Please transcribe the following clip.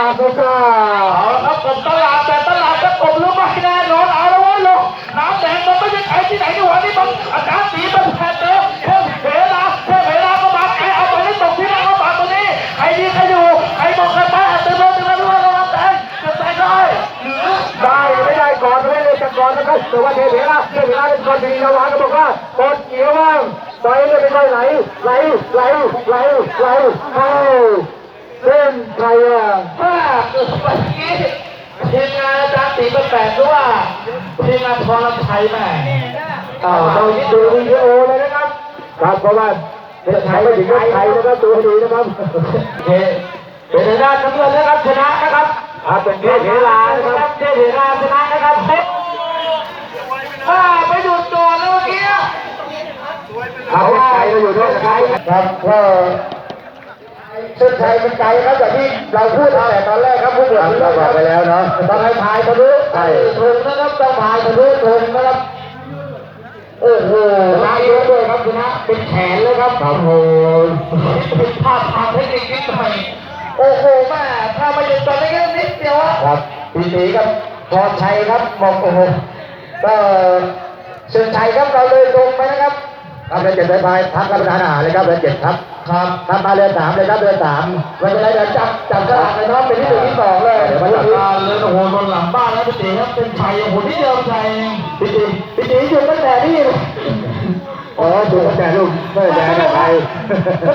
าสุกาเอาละครับผมตลาดแต่ตลาดจะกบหรือไม่แน่นอนเอาละวะลูกน้ำแดงมันไม่ใช่ใครที่ไหนในวันนี้มันอาจารย์สีมันแพ้เติมเพิ่มเวลาเพิ่มเวลาก็มาใครเอาไปนี่ตกที่ไหนก็มาตัวนี้ใครดีใครอยู่ใครบอกใครไปเติมเติมเติมเติมระวังแดงจะตกได้หรือได้ไม่ได้ก่อนไม่ได้จะก่อนนะครับแต่ว่าเทเวลาเทเวลาเป็นคนดีนะวะก็บอกว่ากดเกี่ยวว่างปล่อยเลยไม่ค่อยไหลไหลไหลไหลไหลเข้าเส้นใครอะ ถ้าเกิดวันนี้ทีมงานอาจารย์สีมันแปลกหรือว่าทีมงานพรชัยแม่อ้าวเราดูวิดีโอเลยนะครับ ครับเพราะว่าเป็นไทยไม่ถึงกับไทยนะครับดูให้ดีนะครับเทเป็นด้านน้ำเงินนะครับชนะนะครับอาเป็นเทเวลานะครับเทเวลาชนะนะครับเฮ้ยป้าไปดูตัวแล้วเมื่อกี้เอาไกลเราอยู่ด้วยไกลครับก็เส้นชัยมันไกลครับอย่ที่เราพูดตั้งแต่ตอนแรก ครับพูดถึงเราบอกไปแล้วเนาะต้องให้พายทะลุใช่ถูกนะครับต้องพายทะลุถูกนะครับโอ้โหชนะเยอะด้วยครับชนะเป็นแขนเลยครับครับโหผิดพลาดทางเทคนิคนิดหน่อยโอ้โหแม่ถ้าไม่ยืนตอนนี้แค่นิดเดียวอะครับปีนี้ครับพรชัยครับบอกโอ้โหก็เส้นชัยครับเราเลยตรงไปนะครับครับเรือเจ็ดสายพายทัพรับประทานอาหารเลยครับเรือเจ็ดครับ ครับทัพมาเรือสามเลยครับเรือสามไม่เป็นไรเดี๋ยวจับจับสลากเลยเนาะเป็นที่หนึ่งที่สองเลยเดี๋ยวมาผู้จับการเลยโอ้โหบนหลังบ้านแล้วพี่ตีครับเป็นชัยโอ้โหนี่เดียวชัยพี่ตีพี่ตีอยู่ตั้งแต่นี่อ๋อดูตั้งแต่ลูกไม่แดงกับใคร